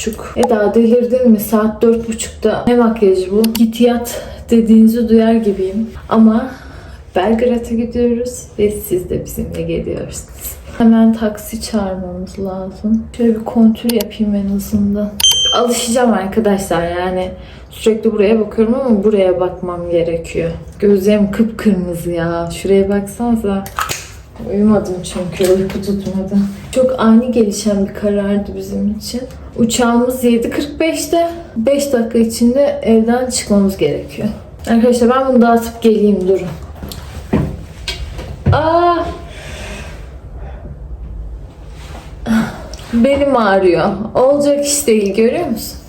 buçuk. Eda delirdin mi? Saat dört buçukta. Ne makyajı bu? Git yat dediğinizi duyar gibiyim. Ama Belgrad'a gidiyoruz ve siz de bizimle geliyorsunuz. Hemen taksi çağırmamız lazım. Şöyle bir kontrol yapayım en azından. Alışacağım arkadaşlar yani. Sürekli buraya bakıyorum ama buraya bakmam gerekiyor. Gözlerim kıpkırmızı ya. Şuraya baksanıza. Uyumadım çünkü uyku tutmadı. Çok ani gelişen bir karardı bizim için. Uçağımız 7.45'te. 5 dakika içinde evden çıkmamız gerekiyor. Arkadaşlar ben bunu dağıtıp geleyim durun. Aa! Belim ağrıyor. Olacak iş değil görüyor musun?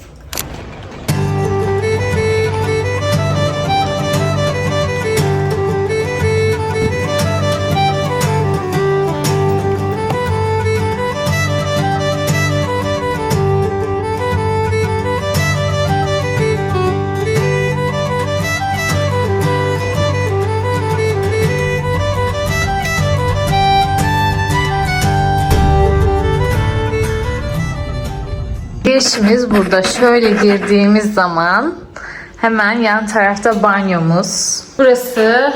Girişimiz burada. Şöyle girdiğimiz zaman hemen yan tarafta banyomuz. Burası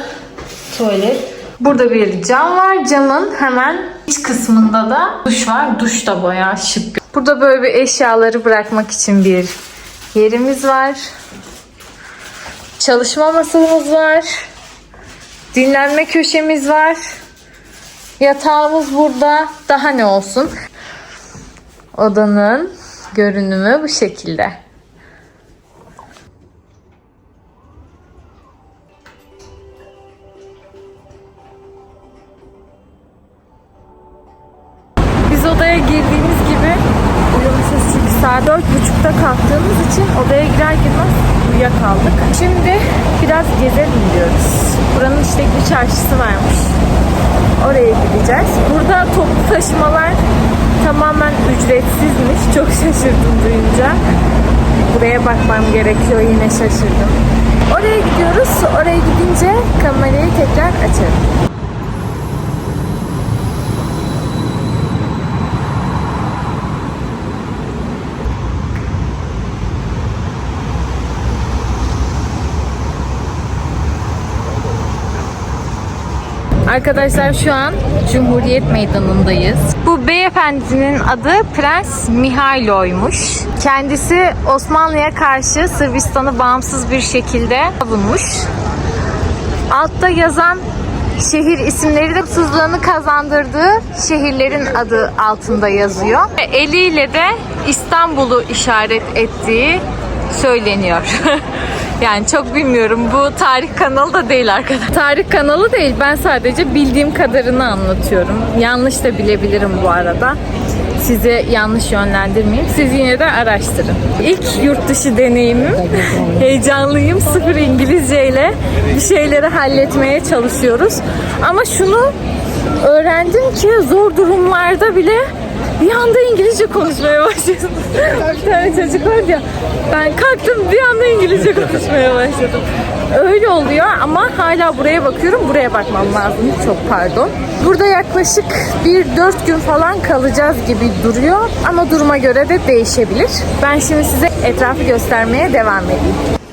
tuvalet. Burada bir cam var. Camın hemen iç kısmında da duş var. Duş da bayağı şık. Burada böyle bir eşyaları bırakmak için bir yerimiz var. Çalışma masamız var. Dinlenme köşemiz var. Yatağımız burada. Daha ne olsun? Odanın görünümü bu şekilde. Biz odaya girdiğimiz gibi uyumuşuz çünkü saat dört buçukta kalktığımız için odaya girer girmez uyuyakaldık. Şimdi biraz gezelim diyoruz. Buranın işte bir çarşısı varmış. Oraya gideceğiz. Burada toplu taşımalar tamamen ücretsizmiş. Çok şaşırdım duyunca. Buraya bakmam gerekiyor yine şaşırdım. Oraya gidiyoruz. Oraya gidince kamerayı tekrar açarım. Arkadaşlar şu an Cumhuriyet Meydanı'ndayız. Bu beyefendinin adı Prens Mihailo'ymuş. Kendisi Osmanlı'ya karşı Sırbistan'ı bağımsız bir şekilde savunmuş. Altta yazan şehir isimleri de bağımsızlığını kazandırdığı şehirlerin adı altında yazıyor. Eliyle de İstanbul'u işaret ettiği söyleniyor. yani çok bilmiyorum. Bu tarih kanalı da değil arkadaşlar. Tarih kanalı değil. Ben sadece bildiğim kadarını anlatıyorum. Yanlış da bilebilirim bu arada. Sizi yanlış yönlendirmeyeyim. Siz yine de araştırın. İlk yurt dışı deneyimim. Heyecanlıyım. Sıfır İngilizceyle bir şeyleri halletmeye çalışıyoruz. Ama şunu öğrendim ki zor durumlarda bile bir anda İngilizce konuşmaya başladım. bir tane çocuk var ya ben kalktım bir anda İngilizce konuşmaya başladım. Öyle oluyor ama hala buraya bakıyorum. Buraya bakmam lazım. Çok pardon. Burada yaklaşık bir dört gün falan kalacağız gibi duruyor. Ama duruma göre de değişebilir. Ben şimdi size etrafı göstermeye devam edeyim.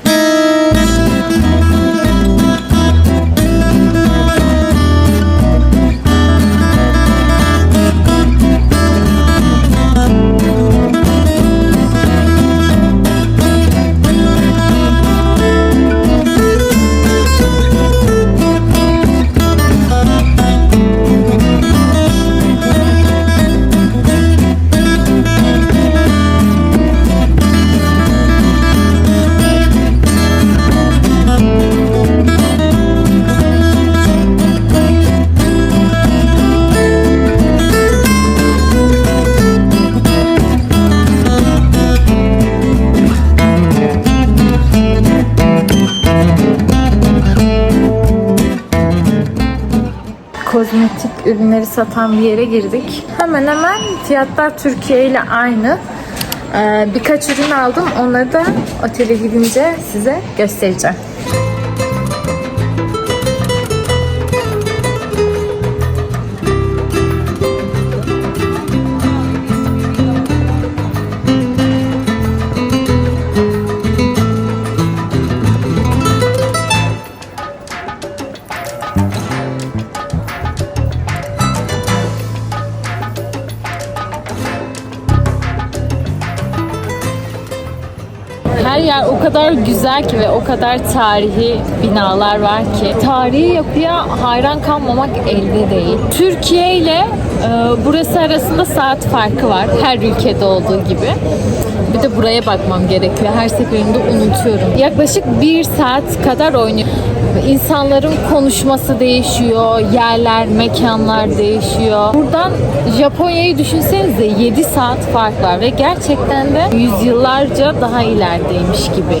Satan bir yere girdik. Hemen hemen fiyatlar Türkiye ile aynı. Ee, birkaç ürün aldım. Onları da otele gidince size göstereceğim. Kadar güzel ki ve o kadar tarihi binalar var ki. Tarihi yapıya hayran kalmamak elde değil. Türkiye ile e, burası arasında saat farkı var. Her ülkede olduğu gibi. Bir de buraya bakmam gerekiyor. Her seferinde unutuyorum. Yaklaşık bir saat kadar oynuyor. İnsanların konuşması değişiyor. Yerler, mekanlar değişiyor. Buradan Japonya'yı düşünsenize 7 saat fark var ve gerçekten de yüzyıllarca daha ilerideymiş gibi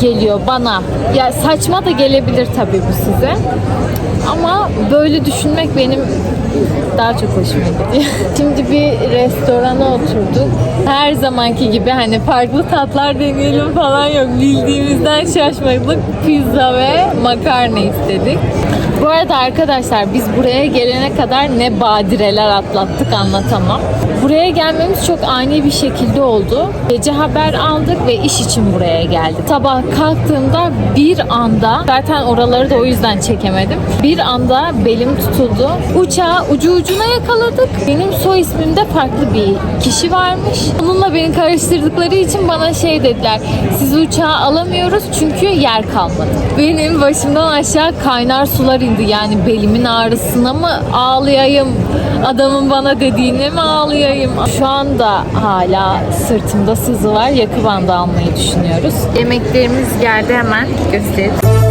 geliyor bana. Ya saçma da gelebilir tabii bu size. Ama böyle düşünmek benim daha çok hoşuma gidiyor. Şimdi bir restorana oturduk. Her zamanki gibi hani farklı tatlar deneyelim falan yok. Bildiğimizden şaşmadık. Pizza ve makarna istedik. Bu arada arkadaşlar biz buraya gelene kadar ne badireler atlattık anlatamam. Buraya gelmemiz çok ani bir şekilde oldu. Gece haber aldık ve iş için buraya geldik. Sabah kalktığımda bir anda, zaten oraları da o yüzden çekemedim. Bir anda belim tutuldu. Uçağı ucu ucuna yakaladık. Benim soy ismimde farklı bir kişi varmış. Onunla beni karıştırdıkları için bana şey dediler. Sizi uçağa alamıyoruz çünkü yer kalmadı. Benim başımdan aşağı kaynar sular indi. Yani belimin ağrısına mı ağlayayım? Adamın bana dediğine mi ağlayayım? Şu anda hala sırtımda sızı var. Yakı bandı almayı düşünüyoruz. Yemeklerimiz geldi hemen göstereyim.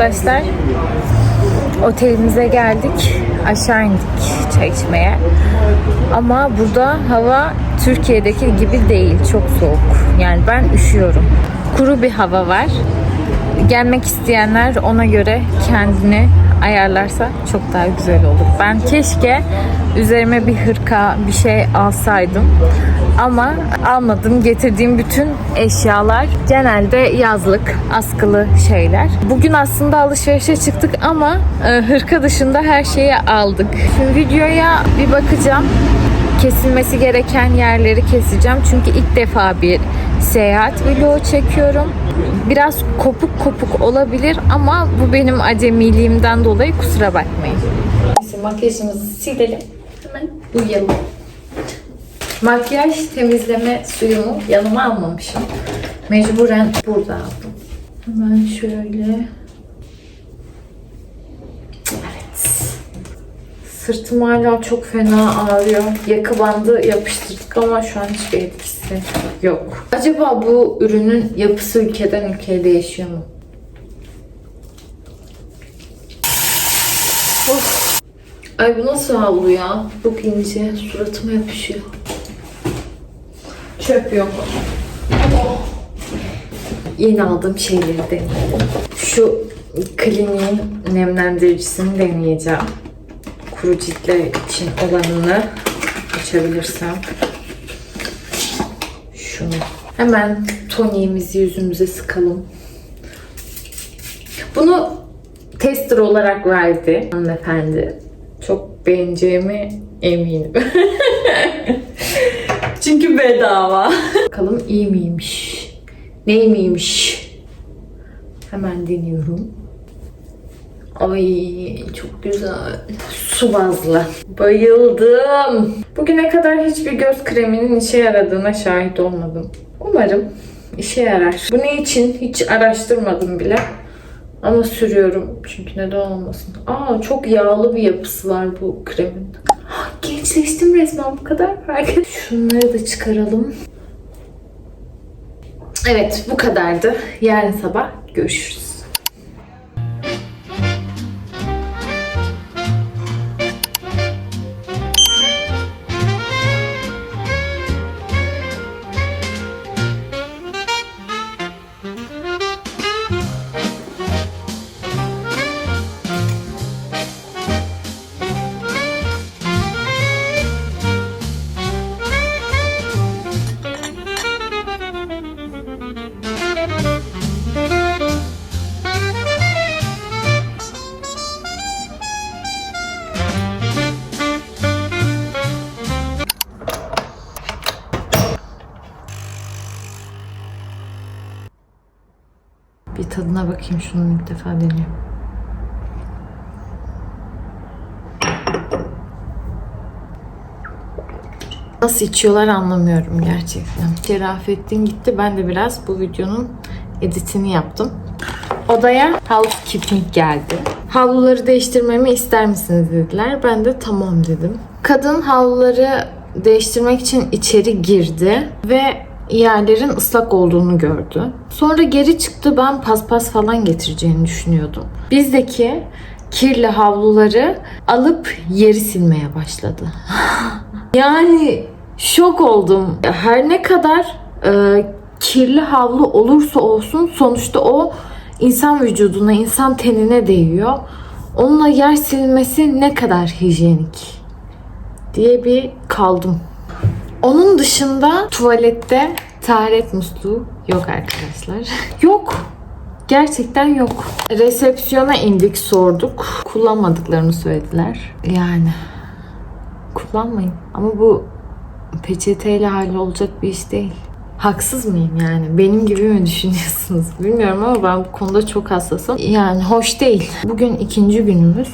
Arkadaşlar otelimize geldik. Aşağı indik çay içmeye. Ama burada hava Türkiye'deki gibi değil. Çok soğuk. Yani ben üşüyorum. Kuru bir hava var. Gelmek isteyenler ona göre kendini ayarlarsa çok daha güzel olur. Ben keşke üzerime bir hırka bir şey alsaydım. Ama almadım. Getirdiğim bütün eşyalar genelde yazlık, askılı şeyler. Bugün aslında alışverişe çıktık ama e, hırka dışında her şeyi aldık. Şimdi videoya bir bakacağım. Kesilmesi gereken yerleri keseceğim. Çünkü ilk defa bir seyahat vlogu çekiyorum. Biraz kopuk kopuk olabilir ama bu benim acemiliğimden dolayı kusura bakmayın. Şimdi makyajımızı silelim. Hemen uyuyalım. Makyaj temizleme suyumu yanıma almamışım. Mecburen burada aldım. Hemen şöyle. Evet. Sırtım hala çok fena ağrıyor. Yakı bandı yapıştırdık ama şu an hiçbir etkisi yok. Acaba bu ürünün yapısı ülkeden ülkeye değişiyor mu? Of. Ay bu nasıl havlu ya? Çok ince. Suratıma yapışıyor. Çöp yok. Yeni aldığım şeyleri deneyelim. Şu kliniğin nemlendiricisini deneyeceğim. Kuru ciltler için olanını açabilirsem. Şunu. Hemen toniğimizi yüzümüze sıkalım. Bunu tester olarak verdi hanımefendi. Çok beğeneceğimi eminim. Çünkü bedava. Bakalım iyi miymiş? Neymiş? Hemen deniyorum. Ay çok güzel. Su bazlı. Bayıldım. Bugüne kadar hiçbir göz kreminin işe yaradığına şahit olmadım. Umarım işe yarar. Bu ne için hiç araştırmadım bile. Ama sürüyorum. Çünkü neden olmasın. Aa çok yağlı bir yapısı var bu kremin. Gençleştim resmen bu kadar fark Şunları da çıkaralım. Evet bu kadardı. Yarın sabah görüşürüz. Bir tadına bakayım şunu ilk defa deniyorum. Nasıl içiyorlar anlamıyorum gerçekten. Şerafettin gitti. Ben de biraz bu videonun editini yaptım. Odaya housekeeping geldi. Havluları değiştirmemi ister misiniz dediler. Ben de tamam dedim. Kadın havluları değiştirmek için içeri girdi ve yerlerin ıslak olduğunu gördü. Sonra geri çıktı. Ben paspas falan getireceğini düşünüyordum. Bizdeki kirli havluları alıp yeri silmeye başladı. Yani şok oldum. Her ne kadar e, kirli havlu olursa olsun sonuçta o insan vücuduna, insan tenine değiyor. Onunla yer silmesi ne kadar hijyenik diye bir kaldım. Onun dışında tuvalette taharet musluğu yok arkadaşlar. yok. Gerçekten yok. Resepsiyona indik sorduk. Kullanmadıklarını söylediler. Yani kullanmayın. Ama bu peçeteyle hallolacak bir iş değil. Haksız mıyım yani? Benim gibi mi düşünüyorsunuz? Bilmiyorum ama ben bu konuda çok hassasım. Yani hoş değil. Bugün ikinci günümüz.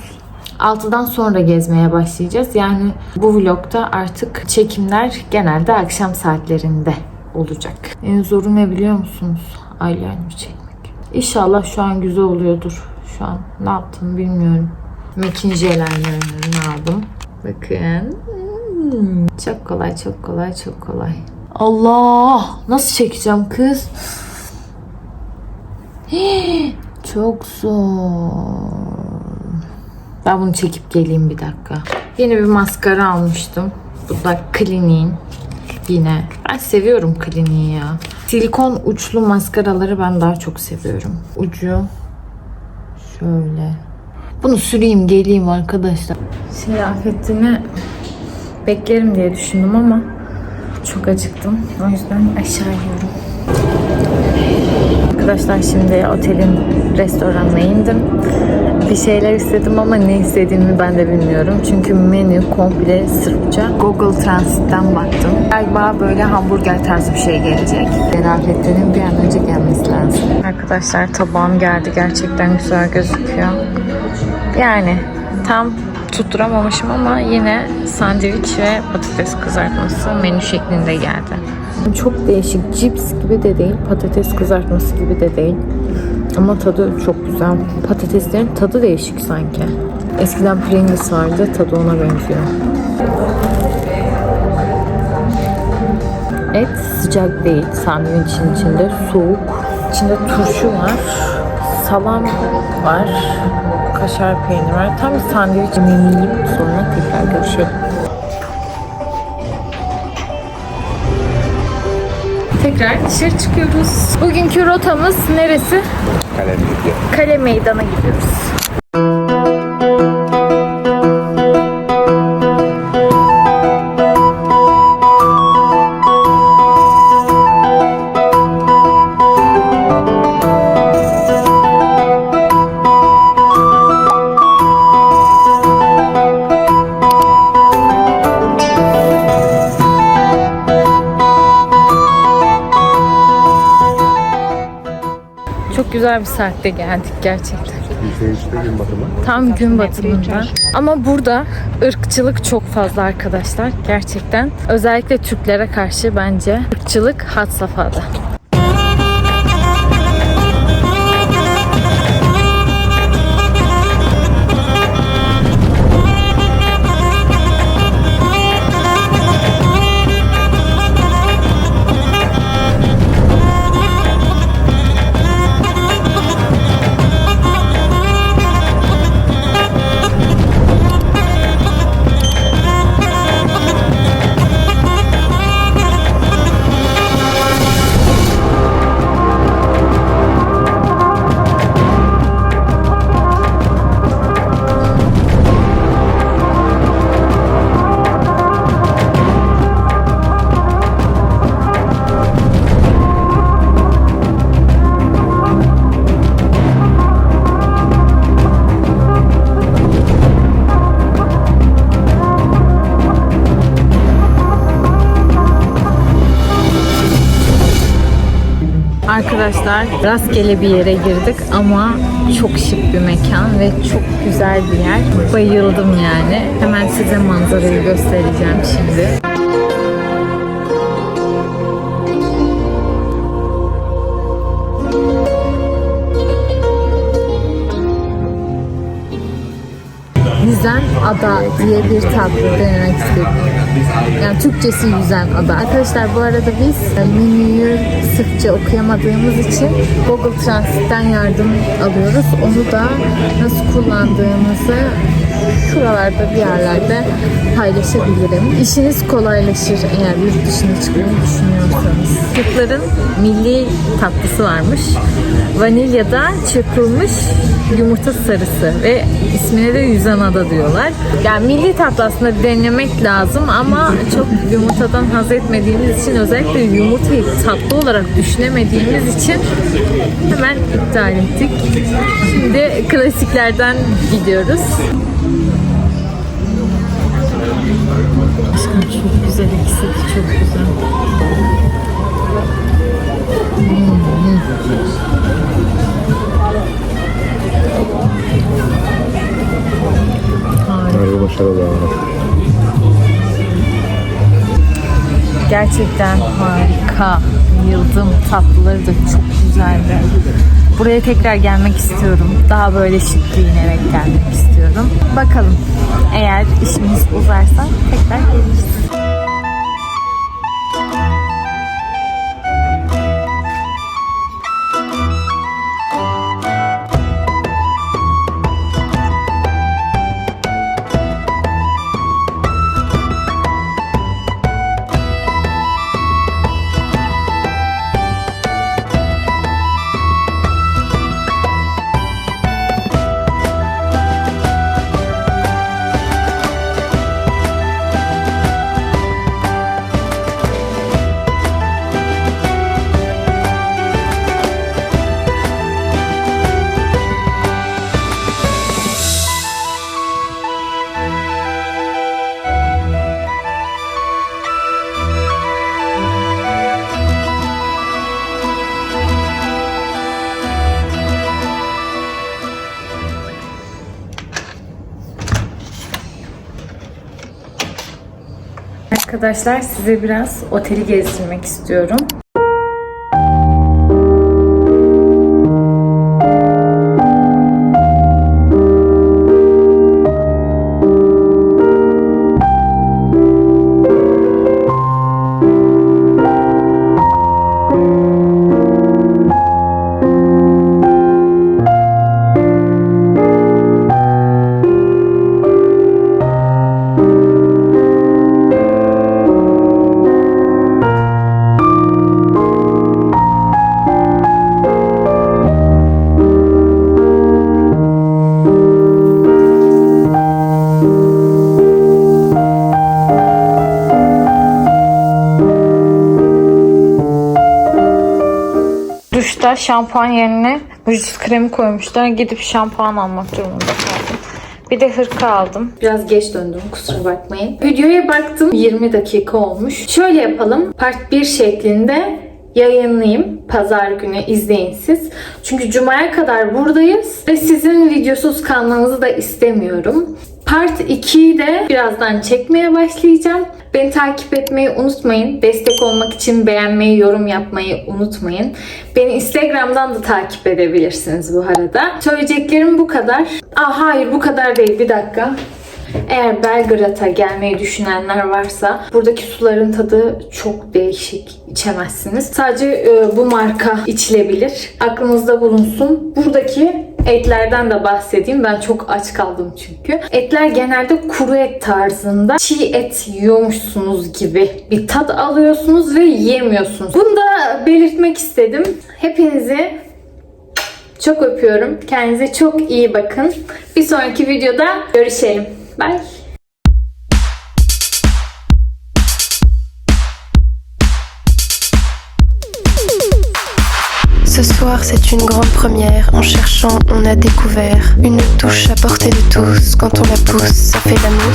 6'dan sonra gezmeye başlayacağız. Yani bu vlogda artık çekimler genelde akşam saatlerinde olacak. En zoru ne biliyor musunuz? Eyeliner çekmek. İnşallah şu an güzel oluyordur. Şu an ne yaptım bilmiyorum. MAC'in eyelinerlerini aldım. Bakın. Çok kolay, çok kolay, çok kolay. Allah! Nasıl çekeceğim kız? Çok zor. Ben bunu çekip geleyim bir dakika. Yeni bir maskara almıştım. Bu da Clinique'in. Yine. Ben seviyorum Clinique'i ya. Silikon uçlu maskaraları ben daha çok seviyorum. Ucu şöyle. Bunu süreyim geleyim arkadaşlar. Şerafettin'i beklerim diye düşündüm ama çok acıktım. O yüzden aşağı iniyorum. Arkadaşlar şimdi otelin restoranına indim. Bir şeyler istedim ama ne istediğimi ben de bilmiyorum. Çünkü menü komple Sırpça. Google Transit'ten baktım. Galiba böyle hamburger tarzı bir şey gelecek. Şerafettin'in bir an önce gelmesi lazım. Arkadaşlar tabağım geldi. Gerçekten güzel gözüküyor. Yani tam tutturamamışım ama yine sandviç ve patates kızartması menü şeklinde geldi. Çok değişik. Cips gibi de değil, patates kızartması gibi de değil. Ama tadı çok güzel. Patateslerin tadı değişik sanki. Eskiden Pringles vardı, tadı ona benziyor. Et sıcak değil, sandviçin içinde soğuk. İçinde turşu var, salam var, kaşar peynir var. Tam bir sandviç yiyeyim sonra tekrar görüşelim. Tekrar dışarı çıkıyoruz. Bugünkü rotamız neresi? Kale Meydan'a gidiyoruz. Güzel bir saatte geldik gerçekten. %3'te gün batımı. Tam gün batımında. Ama burada ırkçılık çok fazla arkadaşlar. Gerçekten. Özellikle Türklere karşı bence ırkçılık had safhada. Arkadaşlar rastgele bir yere girdik ama çok şık bir mekan ve çok güzel bir yer. Bayıldım yani. Hemen size manzarayı göstereceğim şimdi. Yüzen Ada diye bir tatlı denemek istedim. Yani Türkçesi Yüzen Ada. Arkadaşlar bu arada biz e, menüyü Sırpça okuyamadığımız için Google Translate'ten yardım alıyoruz. Onu da nasıl kullandığımızı şuralarda bir yerlerde paylaşabilirim. İşiniz kolaylaşır eğer yurt dışına çıkmayı düşünüyorsanız. Türklerin milli tatlısı varmış. Vanilyada çırpılmış yumurta sarısı ve ismine de yüzen ada diyorlar. Yani milli tatlı aslında denemek lazım ama çok yumurtadan haz etmediğimiz için özellikle yumurtayı tatlı olarak düşünemediğimiz için hemen iptal ettik. Şimdi klasiklerden gidiyoruz. Aşkım çok güzel ikisi çok güzel. Harika başarılı. Gerçekten harika. Yıldım. Tatlıları da çok güzeldi. Buraya tekrar gelmek istiyorum. Daha böyle şık giyinerek gelmek istiyorum. Bakalım. Eğer işimiz uzarsa tekrar geliriz. Arkadaşlar size biraz oteli gezdirmek istiyorum. Şampuan yerine vücut kremi koymuşlar. Gidip şampuan almak durumunda kaldım. Bir de hırka aldım. Biraz geç döndüm kusura bakmayın. Videoya baktım 20 dakika olmuş. Şöyle yapalım. Part 1 şeklinde yayınlayayım. Pazar günü izleyin siz. Çünkü cumaya kadar buradayız ve sizin videosuz kalmanızı da istemiyorum. Part 2'yi de birazdan çekmeye başlayacağım. Beni takip etmeyi unutmayın. Destek olmak için beğenmeyi, yorum yapmayı unutmayın. Beni Instagram'dan da takip edebilirsiniz bu arada. Söyleyeceklerim bu kadar. Aa hayır bu kadar değil. Bir dakika. Eğer Belgrad'a gelmeyi düşünenler varsa buradaki suların tadı çok değişik. İçemezsiniz. Sadece e, bu marka içilebilir. Aklınızda bulunsun. Buradaki etlerden de bahsedeyim. Ben çok aç kaldım çünkü. Etler genelde kuru et tarzında. Çiğ et yiyormuşsunuz gibi bir tat alıyorsunuz ve yiyemiyorsunuz. Bunu da belirtmek istedim. Hepinizi çok öpüyorum. Kendinize çok iyi bakın. Bir sonraki videoda görüşelim. Bye. Ce soir, c'est une grande première. En cherchant, on a découvert une touche à portée de tous. Quand on la pousse, ça fait l'amour.